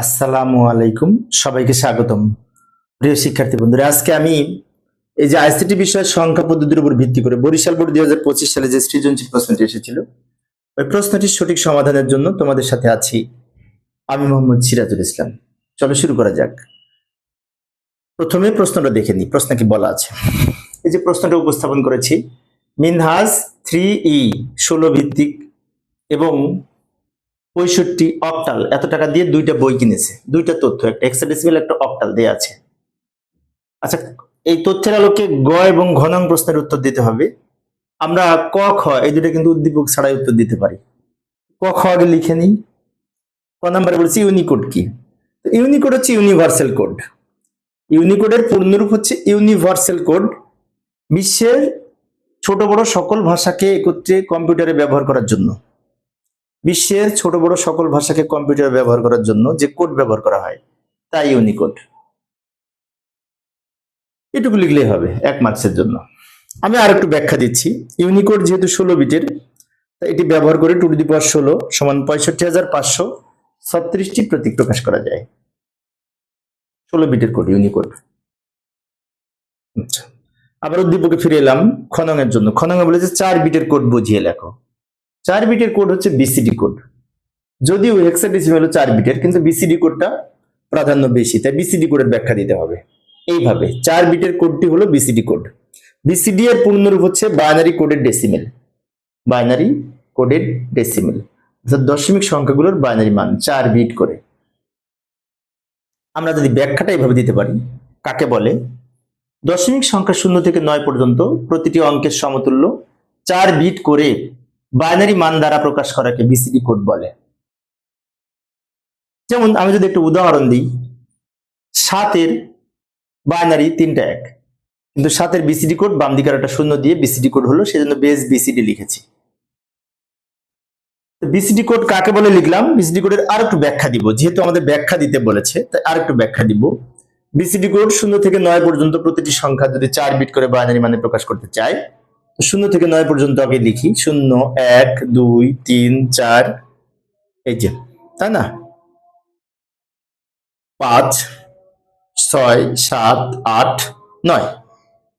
আসসালামু আলাইকুম, সবাইকে স্বাগতম। প্রিয় শিক্ষার্থী বন্ধুরা, আজকে আমি এই যে আইসিটি বিষয়ের সংখ্যা পদ্ধতির উপর ভিত্তি করে বরিশাল বোর্ড দুই হাজার পঁচিশ সালে যে সৃজনশীল প্রশ্নটি এসেছিল, ওই প্রশ্নটির সঠিক সমাধানের জন্য তোমাদের সাথে আছি আমি মোহাম্মদ সিরাজুল ইসলাম। চলো শুরু করা যাক। প্রথমে প্রশ্নটা দেখে নিই, প্রশ্ন কি বলা আছে? এই যে প্রশ্নটা উপস্থাপন করেছি, মিনহাজ থ্রি ই, ষোলো ভিত্তিক এবং পঁয়ষট্টি অক্টাল এত টাকা দিয়ে দুইটা বই কিনেছে। দুইটা তথ্য, একটা এক্সাডেসিমেল একটা অক্টাল দেয়া আছে। আচ্ছা এই তথ্যের আলোকে গ এবং ঘনং প্রশ্নের উত্তর দিতে হবে। আমরা ক, খ, এই দুটো কিন্তু উদ্দীপক ছাড়াই উত্তর দিতে পারি। ক, খ আগে লিখে নিই। ক নাম্বারে বলছি ইউনিকোড কি? ইউনিকোড হচ্ছে ইউনিভার্সাল কোড ইউনিকোডের পূর্ণরূপ হচ্ছে ইউনিভার্সাল কোড বিশ্বের ছোট বড় সকল ভাষাকে একত্রে কম্পিউটারে ব্যবহার করার জন্য। বিশ্বের ছোট বড় সকল ভাষাকে কম্পিউটার ব্যবহার করার জন্য যে কোড ব্যবহার করা হয়, তাই ইউনিকোড এটুকু লিখলেই হবে এক মার্কসের জন্য। আমি আর একটু ব্যাখ্যা দিচ্ছি। ইউনিকোড যেহেতু ষোলো বিটের, তাই এটি ব্যবহার করে টু দি পাওয়ার ষোলো সমান পঁয়ষট্টি হাজার পাঁচশো ছত্রিশটি প্রতীক প্রকাশ করা যায়। ষোলো বিটের কোড ইউনিকোড আচ্ছা। আবার উদ্দীপকে ফিরে এলাম খনং এর জন্য। খনং বলেছে চার বিটের কোড বুঝিয়ে লেখো। চার বিটের কোড হচ্ছে বিসিডি কোড যদিও হেক্সাডেসিমাল হলো চার বিটের, কিন্তু বিসিডি কোডটা প্রাধান্য বেশি, তাই বিসিডি কোডের ব্যাখ্যা দিতে হবে। এইভাবে চার বিটের কোডটি হলো বিসিডি কোড বিসিডি এর পূর্ণরূপ হচ্ছে বাইনারি কোডের ডেসিমেল বাইনারি কোডের ডেসিমেল অর্থাৎ দশমিক সংখ্যাগুলোর বাইনারি মান, চার বিট করে। আমরা যদি ব্যাখ্যাটা এইভাবে দিতে পারি, কাকে বলে? দশমিক সংখ্যা শূন্য থেকে নয় পর্যন্ত প্রতিটি অঙ্কের সমতুল্য চার বিট করে বাইনারি মান দ্বারা প্রকাশ করাকে বিসিডি কোড বলে। যেমন আমি যদি একটু উদাহরণ দিই, সাতের বাইনারি তিনটা এক, কিন্তু সাতের বিসিডি কোড বাম দিকের একটা শূন্য দিয়ে বিসিডি কোড হলো, সেজন্য বেস বিসিডি লিখেছি। বিসিডি কোড কাকে বলে লিখলাম? বিসিডি কোডের আর একটু ব্যাখ্যা দিব, যেহেতু আমাদের ব্যাখ্যা দিতে বলেছে, তাই আর একটু ব্যাখ্যা দিব। বিসিডি কোড শূন্য থেকে নয় পর্যন্ত প্রতিটি সংখ্যা যদি চার বিট করে বাইনারি মানে প্রকাশ করতে চায় শূন্য থেকে নয় পর্যন্ত আগে লিখি। শূন্য, এক, দুই, তিন, চার, এই যে, তাই না? পাঁচ, ছয়, সাত, আট, নয়।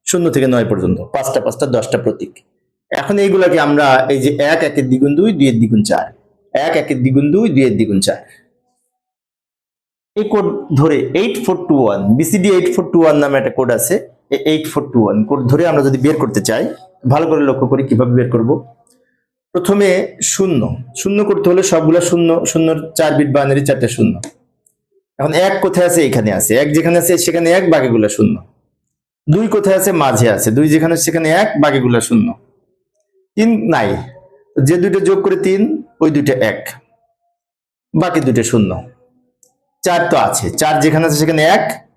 শূন্য থেকে নয় পর্যন্ত, পাঁচটা পাঁচটা, দশটা প্রতীক। এখন এইগুলাকে আমরা এই যে এক, একের দ্বিগুণ দুই, দুইয়ের দ্বিগুণ চার। এক, একের দ্বিগুণ দুই, দুইয়ের দ্বিগুণ চার। এই কোড ধরে eight four two one BCD eight four two one নামে একটা কোড আছে eight four two one code ধরে আমরা যদি বের করতে চাই ভালো করে লক্ষ্য করি, কীভাবে বের করব? প্রথমে শূন্য। শূন্য করতে হলে সবগুলা শূন্য, শূন্যর চার বিট বাইনারি চারটে শূন্য। এখন এক কোথায় আছে? এখানে আছে। এক যেখানে আছে, সেখানে এক, বাকিগুলা শূন্য। দুই কোথায় আছে? মাঝে আছে। দুই যেখানে সেখানে এক, বাকিগুলা শূন্য। তিন, নাই। যে দুইটা যোগ করে তিন, ওই দুইটা এক। বাকি দুইটা শূন্য। চার তো আছে। চার যেখানে আছে, সেখানে এক,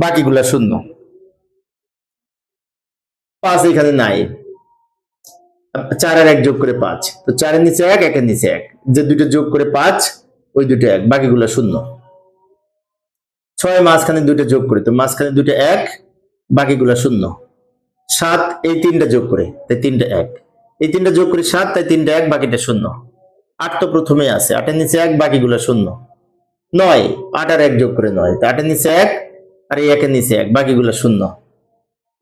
বাকিগুলা শূন্য। পাঁচ এখানে নাই। চার আর এক যোগ করে পাঁচ। তো চারের নিচে এক, একের নিচে এক। যে দুটো যোগ করে পাঁচ, ওই দুটো এক, বাকিগুলো শূন্য। ছয় মাঝখানে দুটো যোগ করে, তো মাঝখানে দুটো এক, বাকিগুলো শূন্য। সাত, এই তিনটা যোগ করে, তাই তিনটা এক। এই তিনটা যোগ করে সাত, তাই তিনটা এক, বাকিটা শূন্য। আট তো প্রথমে আছে, আটের নিচে এক, বাকিগুলো শূন্য। নয়, আট আর এক যোগ করে নয় আটের নিচে এক আর এই একের নিচে এক, বাকিগুলো শূন্য।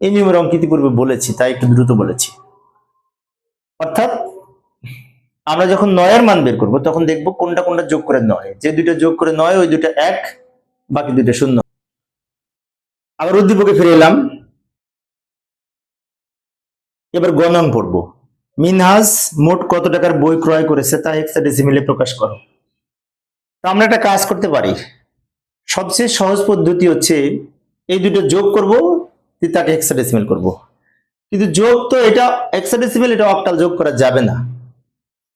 এই নিয়মের অঙ্ক ইতিপূর্বে বলেছি, তাই একটু দ্রুত বলেছি। অর্থাৎ আমরা যখন নয়ের মান বের করব, তখন দেখব কোনটা কোনটা যোগ করে নয়। যে দুইটা যোগ করে নয়, ওই দুইটা এক, বাকি দুইটা শূন্য। আবার উদ্দীপকে ফিরে এলাম। এবার গণন পড়ব। মিনহাজ মোট কত টাকার বই ক্রয় করেছে তা হেক্সাডেসিমেলে প্রকাশ করো। তা আমরা একটা কাজ করতে পারি। সবচেয়ে সহজ পদ্ধতি হচ্ছে, এই দুটো যোগ করব তাকে হেক্সাডেসিমেল করব। কিন্তু যোগ তো এটা হেক্সাডেসিমেল এটা অক্টাল যোগ করা যাবে না।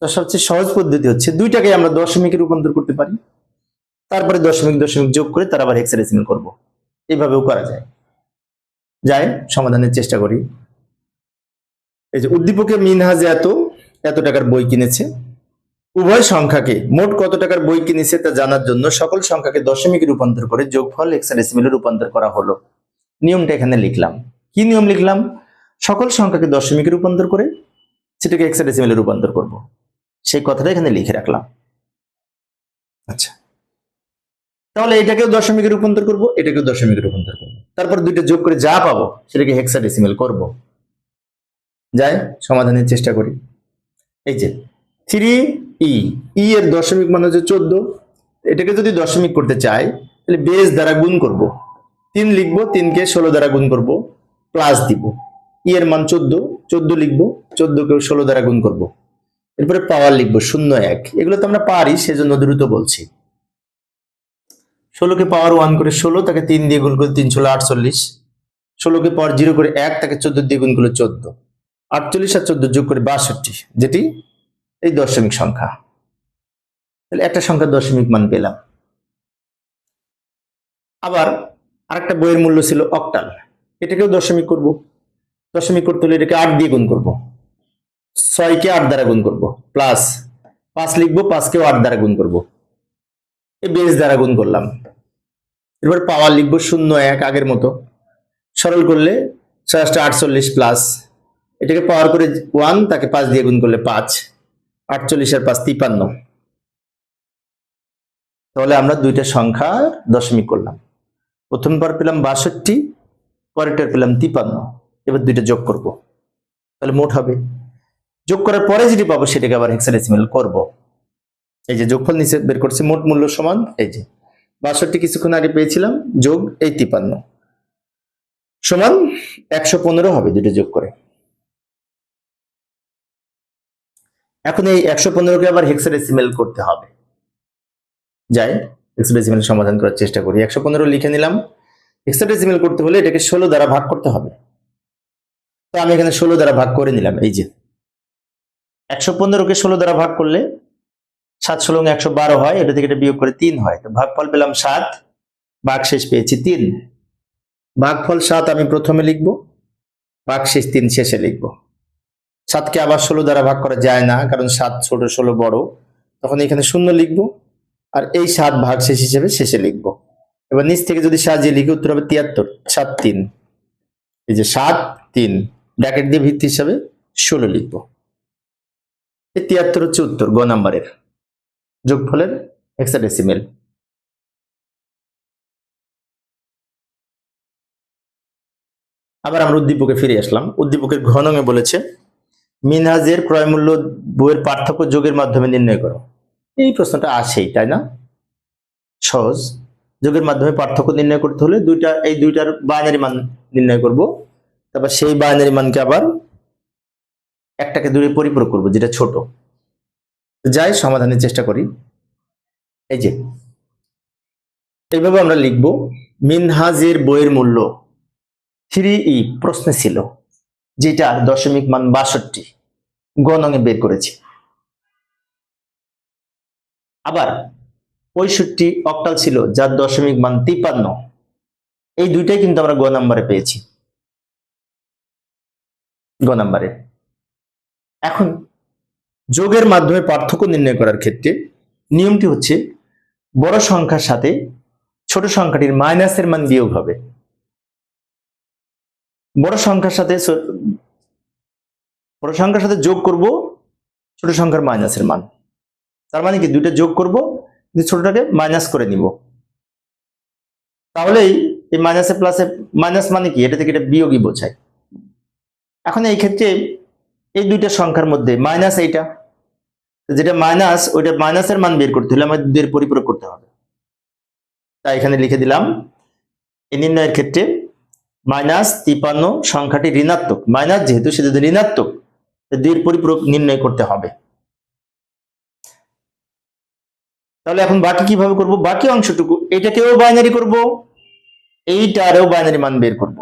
তো সবচেয়ে সহজ পদ্ধতি হচ্ছে দুইটাকে আমরা দশমিকে রূপান্তর করতে পারি। তারপরে দশমিক দশমিক যোগ করে তার আবার হেক্সাডেসিমেল করব। এইভাবেও করা যায়। যাই, সমাধানের চেষ্টা করি। এই যে উদ্দীপকে মিনহাজে এত এত টাকার বই কিনেছে। উভয় সংখ্যাকে মোট কত টাকার বই কিনেছে তা জানার জন্য সকল সংখ্যাকে দশমিকে রূপান্তর করে যোগফল হেক্সাডেসিমেলে রূপান্তর করা হলো। নিয়মটা এখানে লিখলাম। কি নিয়ম লিখলাম? সকল সংখ্যাকে দশমিকে রূপান্তর করে সেটাকে হেক্সাডেসিমেলে রূপান্তর করব। সেই কথাটা এখানে লিখে রাখলাম। আচ্ছা। তাহলে এটাকেও দশমিকে রূপান্তর করব, এটাকেও দশমিকে রূপান্তর করব। তারপর দুইটা যোগ করে যা পাবো, সেটাকে হেক্সাডেসিমেল করব। যাই, সমাধানের চেষ্টা করি। এই যে থ্রি ই ই এর দশমিক মানে হচ্ছে চোদ্দ। এটাকে যদি দশমিক করতে চাই, তাহলে বেস দ্বারা গুণ করব। তিন লিখব, তিনকে ষোলো দ্বারা গুণ করব প্লাস দিব। ই এর মান চোদ্দ চোদ্দ লিখব চোদ্দকেও ষোলো দ্বারা গুণ করব। এরপরে পাওয়ার লিখব, শূন্য এক। এগুলো তো আমরা পারি, সেজন্য দ্রুত বলছি। ষোলোকে পাওয়ার ওয়ান করে ষোলো, তাকে তিন দিয়ে গুণ করে তিন, ষোলো, আটচল্লিশ। ষোলোকে পাওয়ার জিরো করে এক, তাকে চোদ্দ দিয়ে গুণ করলে চোদ্দ। আটচল্লিশ আর চোদ্দ যোগ করে বাষট্টি, যেটি এই দশমিক সংখ্যা। তাহলে একটা সংখ্যার দশমিক মান পেলাম। আবার আরেকটা বইয়ের মূল্য ছিল অক্টাল এটাকেও দশমিক করব। দশমিক করতে হলে এটাকে আট দিয়ে গুণ করব। ছয়কে আট দ্বারা গুণ করব। প্লাস পাঁচ লিখব, পাঁচকেও আট দ্বারা গুণ করব। এই বেস দ্বারা গুণ করলাম। এরপর পাওয়ার লিখব শূন্য এক আগের মতো। সরল করলে ছয়টা আটচল্লিশ প্লাস এটাকে পাওয়ার করে ওয়ান তাকে পাঁচ দিয়ে গুণ করলে পাঁচ। আটচল্লিশ আর পাঁচ তিপান্ন। তাহলে আমরা দুইটা সংখ্যা দশমিক করলাম। প্রথমবার পেলাম বাষট্টি, পরেরটার পেলাম তিপান্ন। এবার দুইটা যোগ করব। তাহলে মোট হবে। যোগ করার পরে যেটি পাবো সেটাকে আবার হেক্সাডেসিমেল করব। এই যে যোগফল নিচে বের করছি, মোট মূল্য সমান এই যে। বাষট্টি কিছুক্ষণ আগে পেয়েছিলাম, যোগ এই তিপান্ন সমান একশো পনেরো হবে দুটো যোগ করে। এখন এই একশো পনেরোকে আবার হেক্সাডেসিমেল করতে হবে। যাই হেক্সাডেসিমেল সমাধান করার চেষ্টা করি। একশো পনেরো লিখে নিলাম। হেক্সাডেসিমেল করতে হলে এটাকে ষোলো দ্বারা ভাগ করতে হবে। তো আমি এখানে ষোলো দ্বারা ভাগ করে নিলাম, এই যে। একশো পনেরোকে ষোলো দ্বারা ভাগ করলে সাত ষোলো একশো বারো হয়, এটা থেকে এটা বিয়োগ করে তিন হয়। তো ভাগফল পেলাম সাত ভাগ শেষ পেয়েছি তিন। ভাগফল সাত আমি প্রথমে লিখব ভাগ শেষ তিন শেষে লিখব। সাতকে আবার ষোলো দ্বারা ভাগ করা যায় না, কারণ সাত ছোট, ষোলো বড়। তখন এখানে শূন্য লিখব, আর এই সাত ভাগ শেষ হিসেবে শেষে লিখব। এবার নিচ থেকে যদি সাজিয়ে লিখি, উত্তর হবে তিয়াত্তর, সাত তিন। এই যে সাত, তিন। ব্র্যাকেট দিয়ে ভিত্তি হিসাবে ষোলো লিখব। এই তিয়াত্তর হচ্ছে উত্তর, গ নাম্বারের। যোগফলের হেক্সাডেসিমেল আবার আমরা উদ্দীপকে ফিরে আসলাম। উদ্দীপকের ঘনঙে বলেছে, মিনহাজের ক্রয় মূল্য বইয়ের পার্থক্য যোগের মাধ্যমে নির্ণয় করো। এই প্রশ্নটা আসেই তাই না? সহজ। যোগের মাধ্যমে পার্থক্য নির্ণয় করতে হলে দুইটা, এই দুইটার বাইনারি মান নির্ণয় করব। তারপর সেই বাইনারি মানকে আবার একটাকে দূরে পরিপূরক করব, যেটা ছোট। যাই সমাধানের চেষ্টা করি। এই যে, এইভাবে আমরা লিখব, মিনহাজের বইয়ের মূল্য থ্রি ই, প্রশ্নে ছিল যেটার দশমিক মান বাষট্টি গণঙে বের করেছি। আবার পঁয়ষট্টি অক্টাল ছিল, যার দশমিক মান তিপ্পান্ন এই দুইটাই কিন্তু আমরা গ নাম্বারে পেয়েছি। গ নাম্বারে। এখন যোগের মাধ্যমে পার্থক্য নির্ণয় করার ক্ষেত্রে নিয়মটি হচ্ছে বড় সংখ্যার সাথে ছোট সংখ্যাটির মাইনাসের মান বিয়োগ হবে। বড় সংখ্যার সাথে বড় সংখ্যার সাথে যোগ করব, ছোট সংখ্যার মাইনাসের মান। তার মানে কি? দুইটা যোগ করব কিন্তু ছোটটাকে মাইনাস করে নিব। তাহলেই এই মাইনাসে প্লাসে, মাইনাস মানে কি? এটা থেকে এটা বিয়োগই বোঝায়। এখন এই ক্ষেত্রে এই দুইটা সংখ্যার মধ্যে মাইনাস এইটা, যেটা মাইনাস ওইটা মাইনাসের মান বের করতে হলে আমাদের দুইয়ের পরিপূরক করতে হবে। তাই এখানে লিখে দিলাম, এই নির্ণয়ের ক্ষেত্রে মাইনাস তিপান্ন সংখ্যাটি ঋণাত্মক। মাইনাস যেহেতু সে যদি ঋণাত্মক দুইয়ের পরিপূরক নির্ণয় করতে হবে। তাহলে এখন বাকি কীভাবে করব? বাকি অংশটুকু, এটাকেও বাইনারি করব, এইটারও বাইনারি মান বের করব।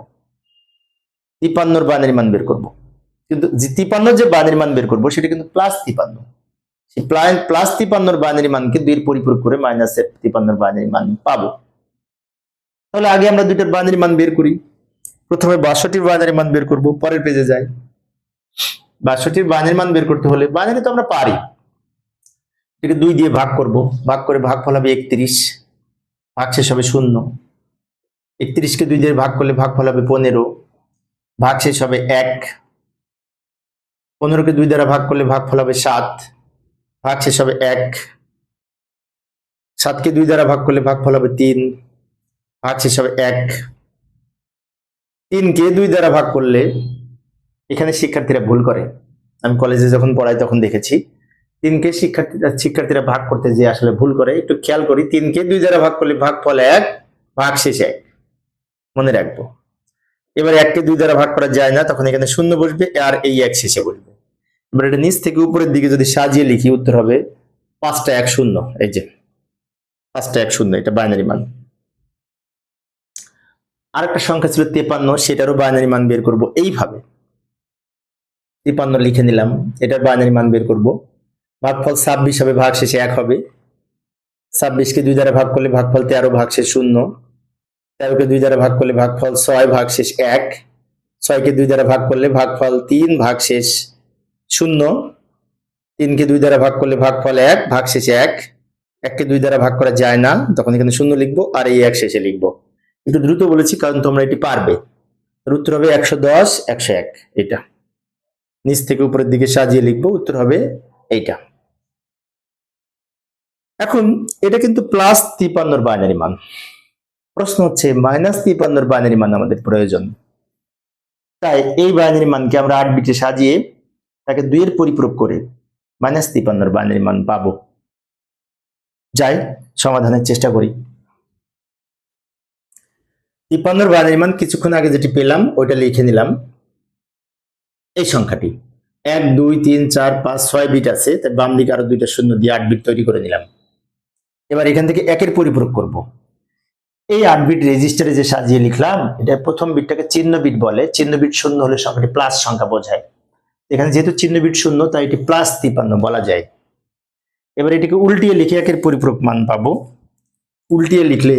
তিপান্নর বাইনারি মান বের করব। কিন্তু তিপান্ন যে বাইনারি মান বের করব, সেটা কিন্তু প্লাস তিপান্ন। সেই প্লাস তিপান্নর বাইনারি মানকে দুইয়ের পরিপূরক করে মাইনাসের তিপান্নর বাইনারি মান পাবো। তাহলে আগে আমরা দুইটার বাইনারি মান বের করি। প্রথমে বাষট্টির বাইনারি মান বের করব, পরের পেজে যাই। বাষট্টির বাইনারি মান বের করতে হলে বাইনারি তো আমরা পারি। এটাকে দুই দিয়ে ভাগ করব। ভাগ করে ভাগ ফল হবে একত্রিশ। ভাগ শেষ হবে শূন্য। একত্রিশকে দুই দিয়ে ভাগ করলে ভাগ ফল হবে পনেরো। ভাগ শেষ হবে এক। পনেরোকে দুই দ্বারা ভাগ করলে ভাগ ফল হবে সাত। ভাগ শেষ হবে এক। সাতকে দুই দ্বারা ভাগ করলে ভাগফল হবে তিন। ভাগ শেষ হবে এক। তিনকে দুই দ্বারা ভাগ করলে এখানে শিক্ষার্থীরা ভুল করে। আমি কলেজে যখন পড়াই তখন দেখেছি। তিনকে শিক্ষার্থীরা শিক্ষার্থীরা ভাগ করতে যে আসলে ভুল করে, একটু খেয়াল করি। তিনকে দুই দ্বারা ভাগ করলে ভাগ ফল এক, ভাগ শেষ এক। মনে রাখব। এবার এককে দুই দ্বারা ভাগ করা যায় না, তখন এখানে শূন্য বসবে আর এই এক শেষে বসবে। এবার এটা নিচ থেকে উপরের দিকে যদি সাজিয়ে লিখি, উত্তর হবে পাঁচটা এক শূন্য, এই যে পাঁচটা এক শূন্য, এটা বাইনারি মান। আরেকটা সংখ্যা ছিল তেপান্ন, সেটারও বাইনারি মান বের করব এইভাবে। তিপান্ন লিখে নিলাম, এটার বাইনারি মান বের করব। ভাগফল ছাব্বিশ হবে ভাগ শেষে এক হবে। ছাব্বিশকে দুই দ্বারা ভাগ করলে ভাগফল তেরো ভাগ শেষ শূন্য। তেরোকে দুই দ্বারা ভাগ করলে ভাগফল ছয় ভাগ শেষ এক। ছয়কে দুই দ্বারা ভাগ করলে ভাগফল তিন ভাগ শেষ শূন্য। তিনকে দুই দ্বারা ভাগ করলে ভাগফল এক ভাগ শেষে এক। এককে দুই দ্বারা ভাগ করা যায় না, তখন এখানে শূন্য লিখব আর এই এক শেষে লিখব। একটু দ্রুত বলেছি, কারণ তোমরা এটি পারবে। উত্তর হবে একশো দশ, একশো এক এটা নিচ থেকে উপরের দিকে সাজিয়ে লিখব, উত্তর হবে এইটা। এখন, এটা কিন্তু প্লাস তিপান্নর বাইনারি মান। প্রশ্ন হচ্ছে মাইনাস তিপান্নর বাইনারি মান আমাদের প্রয়োজন। তাই এই বাইনারি মানকে আমরা আট বিটে সাজিয়ে তাকে দুইয়ের পরিপূরক করে মাইনাস তিপান্নর বাইনারি মান পাব। যাই, সমাধানের চেষ্টা করি। তিপ্পান্নর বাইনারি মান কিছুক্ষণ আগে যেটি পেলাম, ওইটা লিখে নিলাম। এই সংখ্যাটি। এক, দুই, তিন, চার, পাঁচ, ছয় বিট আছে, তাই বাম দিকে আরও দুইটা শূন্য দিয়ে আট বিট তৈরি করে নিলাম। এবার এখান থেকে একের পরিপূরক করব। এই আট বিট রেজিস্টারে যে সাজিয়ে লিখলাম, এটা প্রথম বিটটাকে চিহ্ন বিট বলে। চিহ্ন বিট শূন্য হলে সংখ্যাটি প্লাস সংখ্যা বোঝায়। এখানে যেহেতু চিহ্ন বিট শূন্য, তাই এটি প্লাস তিপ্পান্ন বলা যায়। এবার এটিকে উল্টিয়ে লিখে একের পরিপূরক মান পাবো। উল্টিয়ে লিখলে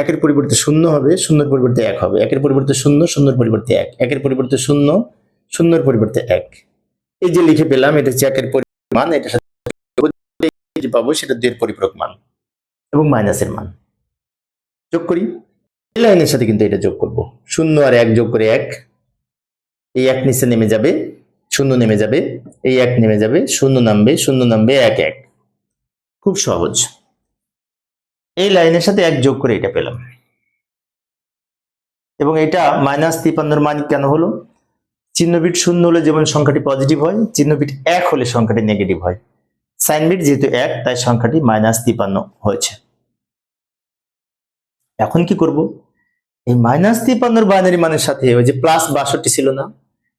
একের পরিবর্তে শূন্য হবে, শূন্যের পরিবর্তে এক হবে। একের পরিবর্তে শূন্য, শূন্যের পরিবর্তে এক। একের পরিবর্তে শূন্য, শূন্যের পরিবর্তে এক। এই যে লিখে পেলাম, এটা হচ্ছে একের মান, এটার সাথে পাবো, সেটা দুইয়ের পরিপূরক মান এবং মাইনাসের মান। যোগ করি? এই লাইনের সাথে কিন্তু এটা যোগ করব। শূন্য আর এক যোগ করে এক। এই এক নিচে নেমে যাবে, শূন্য নেমে যাবে, এই এক নেমে যাবে, শূন্য নামবে শূন্য নামবে এক এক। খুব সহজ। এই লাইনের সাথে এক যোগ করে এটা পেলাম। এবং এটা মাইনাস তিপান্নর মান কেন হলো? চিহ্নবিট শূন্য হলে যেমন সংখ্যাটি পজিটিভ হয়, চিহ্নবিট এক হলে সংখ্যাটি নেগেটিভ হয়। সাইন বিট যেহেতু এক, তাই সংখ্যাটি মাইনাস তিপান্ন হয়েছে। এখন কি করব? এই মাইনাস তিপান্নর বাইনারি মানের সাথে ওই যে প্লাস বাষট্টি ছিল না,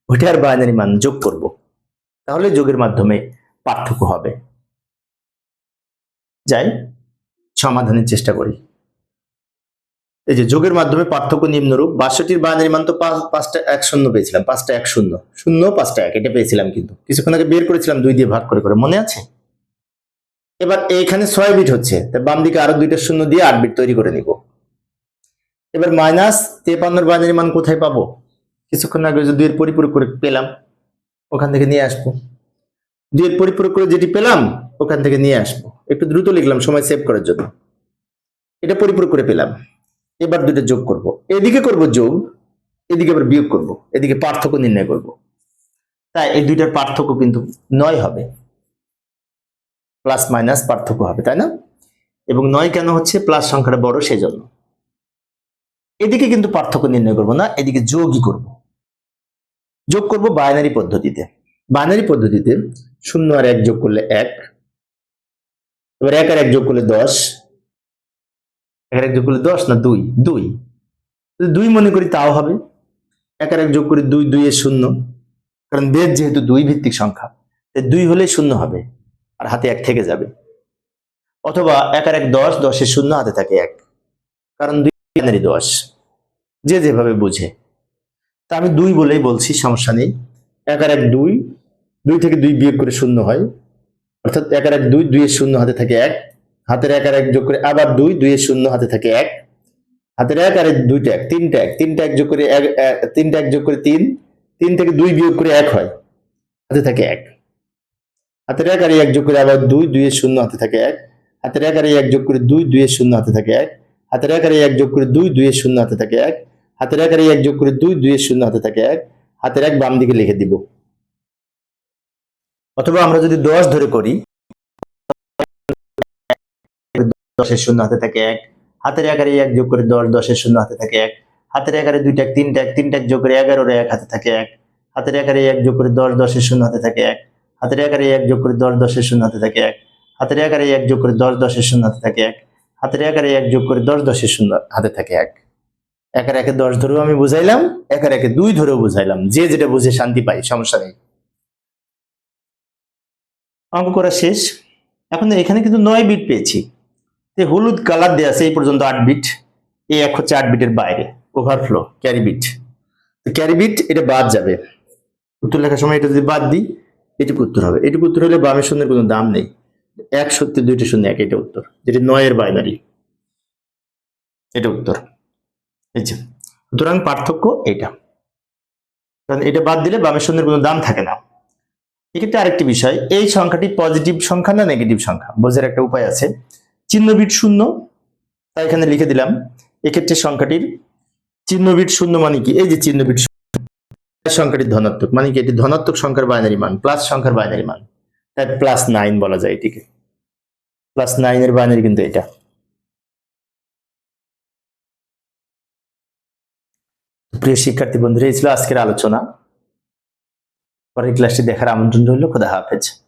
ওইটার বাইনারি মান যোগ করব। তাহলে যোগের মাধ্যমে পার্থক্য হবে। যাই, সমাধানের চেষ্টা করি। এই যে যোগের মাধ্যমে পার্থক্য নিম্নরূপ, বাষট্টির বাইনারি মান তো পাঁচটা এক শূন্য পেয়েছিলাম, পাঁচটা এক শূন্য শূন্য, পাঁচটা এক, এটা পেয়েছিলাম কিন্তু। কিছুক্ষণ আগে বের করেছিলাম, দুই দিয়ে ভাগ করে করে, মনে আছে? এবার এইখানে ছয় বিট হচ্ছে বাম দিকে আরও দুইটা শূন্য দিয়ে আট বিট তৈরি করে নিব। এবার মাইনাস তেপান্নর বাইনারি মান কোথায় পাবো? কিছুক্ষণ আগে যে দুইয়ের পরিপূরক করে পেলাম, ওখান থেকে নিয়ে আসব। দুইয়ের পরিপূরক করে যেটি পেলাম, ওখান থেকে নিয়ে আসব। একটু দ্রুত লিখলাম, সময় সেভ করার জন্য। এটা পরিপূরক করে পেলাম। এবার দুটো যোগ করব। এদিকে করব যোগ, এদিকে আবার বিয়োগ করব। এদিকে পার্থক্য নির্ণয় করব। তাই এই দুইটার পার্থক্য কিন্তু নয় হবে। প্লাস মাইনাস পার্থক্য হবে, তাই না? এবং নয় কেন হচ্ছে? প্লাস সংখ্যাটা বড়, সেজন্য। এদিকে কিন্তু পার্থক্য নির্ণয় করব না, এদিকে যোগই করব। যোগ করব বাইনারি পদ্ধতিতে। বাইনারি পদ্ধতিতে শূন্য আর এক যোগ করলে এক, এবার এক আর এক যোগ করলে দশ, এক আর এক যোগ করলে দশ না দুই? দুই। দুই মনে করি তাও হবে। এক আর এক যোগ করি দুই দুই এর শূন্য। কারণ বেদ যেহেতু দুই ভিত্তিক সংখ্যা দুই হলে শূন্য হবে আর হাতে এক থেকে যাবে। অথবা এক আর এক দশ দশের শূন্য, হাতে থাকে এক। কারণ বাইনারি দশ যে যেভাবে বুঝে। তা আমি দুই বলেই বলছি, সমস্যা নেই। এক আর এক দুই দুই থেকে দুই বিয়োগ করে শূন্য হয়। অর্থাৎ এক আর এক দুই, দুইয়ের শূন্য হাতে থাকে এক। হাতের এক আর এক যোগ করে আবার দুই, দুইয়ের শূন্য হাতে থাকে এক। হাতের এক আর এক, দুইটা এক, তিনটা এক। তিনটা এক যোগ করে এক- তিনটা এক যোগ করে তিন। তিন থেকে দুই বিয়োগ করে এক হয়। হাতে থাকে এক। হাতের এক আর এক যোগ করে আবার দুই, দুইয়ের শূন্য হাতে থাকে এক। হাতের এক আর এক যোগ করে দুই, দুইয়ের শূন্য হাতে থাকে এক। হাতের এই এক যোগ করে দুই, দুইয়ের শূন্য হাতে থাকে এক। হাতের এই এক যোগ করে দুই, দুইয়ের শূন্য হাতে থাকে এক। হাতের এক বাম দিকে লিখে দিব। অথবা আমরা যদি দশ ধরে করি, দশের শূন্য হাতে থাকে এক। হাতের এগারে এক যোগ করে দশ, দশের শূন্য হাতে থাকে এক। হাতের এগারে দুইটা তিনটা এক, তিনটা যোগ করে এগারোর এক হাতে থাকে এক। হাতের এগারে এক যোগ করে দশ, দশের শূন্য হাতে থাকে এক। হাতের এগারে এক যোগ করে দশ, দশের শূন্য হাতে থাকে এক। হাতের এগারে এক যোগ করে দশ, দশের শূন্য হাতে থাকে এক। হাতের এগারে এক যোগ করে দশ, দশের শূন্য, হাতে থাকে এক। একের একে দশ ধরেও আমি বুঝাইলাম, একের একে দুই ধরেও বুঝাইলাম। যে যেটা বুঝে শান্তি পাই সমস্যা নেই। অঙ্ক করা শেষ। এখন এখানে কিন্তু নয় বিট পেয়েছি। হলুদ কালার দেওয়া আছে, এই পর্যন্ত আট বিট এই এক হচ্ছে আট বিটের বাইরে overflow carry bit carry bit এটা বাদ যাবে। উত্তর লেখার সময় এটা যদি বাদ দিই, এটুকু উত্তর হবে। এটুকু উত্তর হলে বামের শূন্যের কোনো দাম নেই। এক সত্যি দুইটি শূন্য এক এটা উত্তর। যেটি নয়ের বাইনারি এটা উত্তর। এই সুতরাং পার্থক্য এটা কারণ এটা বাদ দিলে বামের শূন্যের কোনো দাম থাকে না। এক্ষেত্রে আরেকটি বিষয় এই সংখ্যাটি পজিটিভ সংখ্যা না নেগেটিভ সংখ্যা? বোঝার একটা উপায় আছে। চিহ্নবিট শূন্য তাই এখানে লিখে দিলাম। এক্ষেত্রে সংখ্যাটির চিহ্নবিট শূন্য মানে কি? এই যে চিহ্ন বিট শূন্য, সংখ্যাটি ধনাত্মক মানে কি? এটি ধনাত্মক সংখ্যার বাইনারি মান প্লাস সংখ্যার বাইনারি মান। প্লাস নাইন বলা যায় এটিকে। প্লাস নাইনের বাইনারি কিন্তু এটা। প্রিয় শিক্ষার্থী বন্ধুরা, এই ছিল আজকের আলোচনা। পরের ক্লাসটি দেখার আমন্ত্রণ রইল। খোদা হাফেজ।